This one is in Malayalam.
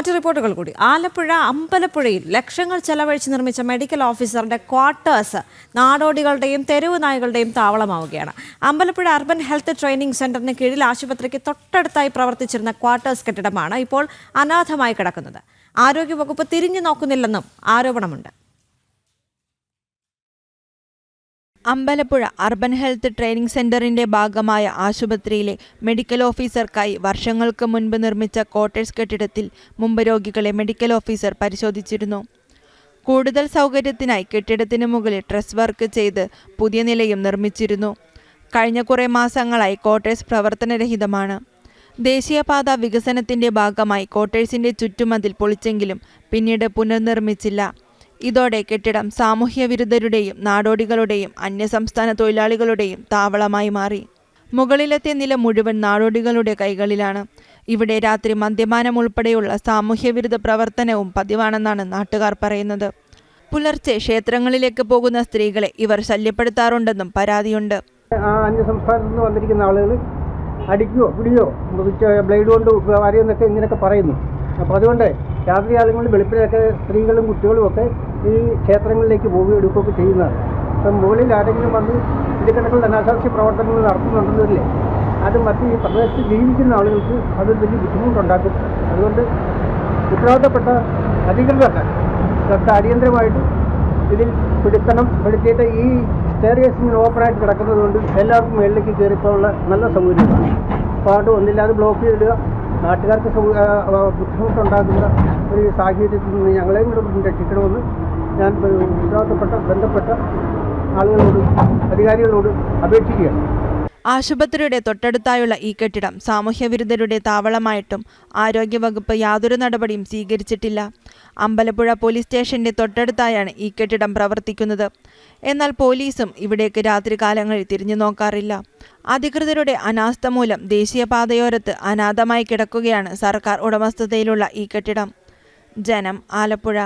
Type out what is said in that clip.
മറ്റു റിപ്പോർട്ടുകൾ കൂടി. ആലപ്പുഴ അമ്പലപ്പുഴയിൽ ലക്ഷങ്ങൾ ചെലവഴിച്ച് നിർമ്മിച്ച മെഡിക്കൽ ഓഫീസറുടെ ക്വാർട്ടേഴ്സ് നാടോടികളുടെയും തെരുവ് നായകളുടെയും താവളമാവുകയാണ്. അമ്പലപ്പുഴ അർബൻ ഹെൽത്ത് ട്രെയിനിംഗ് സെന്ററിന് കീഴിൽ ആശുപത്രിക്ക് തൊട്ടടുത്തായി പ്രവർത്തിച്ചിരുന്ന ക്വാർട്ടേഴ്സ് കെട്ടിടമാണ് ഇപ്പോൾ അനാഥമായി കിടക്കുന്നത്. ആരോഗ്യവകുപ്പ് തിരിഞ്ഞു നോക്കുന്നില്ലെന്നും ആരോപണമുണ്ട്. അമ്പലപ്പുഴ അർബൻ ഹെൽത്ത് ട്രെയിനിംഗ് സെന്ററിന്റെ ഭാഗമായ ആശുപത്രിയിലെ മെഡിക്കൽ ഓഫീസർക്കായി വർഷങ്ങൾക്ക് മുൻപ് നിർമ്മിച്ച ക്വാർട്ടേഴ്സ് കെട്ടിടത്തിൽ മുമ്പ് രോഗികളെ മെഡിക്കൽ ഓഫീസർ പരിശോധിച്ചിരുന്നു. കൂടുതൽ സൗകര്യത്തിനായി കെട്ടിടത്തിന് മുകളിൽ ട്രസ് വർക്ക് ചെയ്ത് പുതിയ നിലയും നിർമ്മിച്ചിരുന്നു. കഴിഞ്ഞ കുറേ മാസങ്ങളായി ക്വാർട്ടേഴ്സ് പ്രവർത്തനരഹിതമാണ്. ദേശീയപാത വികസനത്തിന്റെ ഭാഗമായി ക്വാർട്ടേഴ്സിന്റെ ചുറ്റുമതിൽ പൊളിച്ചെങ്കിലും പിന്നീട് പുനർനിർമ്മിച്ചില്ല. ഇതോടെ കെട്ടിടം സാമൂഹ്യ വിരുദ്ധരുടെയും നാടോടികളുടെയും അന്യസംസ്ഥാന തൊഴിലാളികളുടെയും താവളമായി മാറി. മുകളിലത്തെ നില മുഴുവൻ നാടോടികളുടെ കൈകളിലാണ്. ഇവിടെ രാത്രി മദ്യപാനം ഉൾപ്പെടെയുള്ള സാമൂഹ്യവിരുദ്ധ പ്രവർത്തനവും പതിവാണെന്നാണ് നാട്ടുകാർ പറയുന്നത്. പുലർച്ചെ ക്ഷേത്രങ്ങളിലേക്ക് പോകുന്ന സ്ത്രീകളെ ഇവർ ശല്യപ്പെടുത്താറുണ്ടെന്നും പരാതിയുണ്ട്. ആ അന്യസംസ്ഥാനത്ത് നിന്ന് വന്നിരിക്കുന്ന ആളുകൾ അടിക്കുകയോ പിടിയോ ബ്ലേഡ് കൊണ്ട് അറിയുന്നൊക്കെ ഇങ്ങനെയൊക്കെ പറയുന്നു. അപ്പോൾ അതുകൊണ്ട് രാത്രി കാലങ്ങളിൽ വെളുപ്പിലൊക്കെ സ്ത്രീകളും കുട്ടികളും ഒക്കെ ഈ ക്ഷേത്രങ്ങളിലേക്ക് പോവുകയും എടുക്കുകയൊക്കെ ചെയ്യുന്നതാണ്. അപ്പം മുകളിൽ ആരെങ്കിലും വന്ന് ഇടക്കിടക്കുള്ള അനാശാസ്യ പ്രവർത്തനങ്ങൾ നടത്തുന്നുണ്ടെന്നില്ലേ അത് മറ്റ് ഈ പ്രദേശത്ത് ജീവിക്കുന്ന ആളുകൾക്ക് അത് വലിയ ബുദ്ധിമുട്ടുണ്ടാക്കും. അതുകൊണ്ട് ഉത്തരവാദിത്തപ്പെട്ട അധികൃതർക്ക് ശ്രദ്ധ അടിയന്തരമായിട്ട് ഇതിൽ പിടുത്തണം പിടുത്തിയിട്ട് ഈ സ്റ്റേറിയസിന് ഓപ്പണായിട്ട് കിടക്കുന്നത് കൊണ്ട് എല്ലാവർക്കും മേളിലേക്ക് കയറിപ്പോഴുള്ള നല്ല സൗകര്യമാണ്. പാട്ട് ഒന്നില്ലാതെ ബ്ലോക്ക് ചെയ്തിടുക നാട്ടുകാർക്ക് ബുദ്ധിമുട്ടുണ്ടാക്കുന്ന ഒരു സാഹചര്യത്തിൽ നിന്ന് ഞങ്ങളെയും കൂടെ രക്ഷിക്കണമെന്ന് ഞാൻ ഉത്തരവാദിത്തപ്പെട്ട ബന്ധപ്പെട്ട ആളുകളോട് അധികാരികളോട് അപേക്ഷിക്കുകയാണ്. ആശുപത്രിയുടെ തൊട്ടടുത്തായുള്ള ഈ കെട്ടിടം സാമൂഹ്യവിരുദ്ധരുടെ താവളമായിട്ടും ആരോഗ്യവകുപ്പ് യാതൊരു നടപടിയും സ്വീകരിച്ചിട്ടില്ല. അമ്പലപ്പുഴ പോലീസ് സ്റ്റേഷന്റെ തൊട്ടടുത്തായാണ് ഈ കെട്ടിടം പ്രവർത്തിക്കുന്നത്. എന്നാൽ പോലീസും ഇവിടേക്ക് രാത്രികാലങ്ങളിൽ തിരിഞ്ഞു നോക്കാറില്ല. അധികൃതരുടെ അനാസ്ഥ മൂലം ദേശീയപാതയോരത്ത് അനാഥമായി കിടക്കുകയാണ് സർക്കാർ ഉടമസ്ഥതയിലുള്ള ഈ കെട്ടിടം. ജനം ആലപ്പുഴ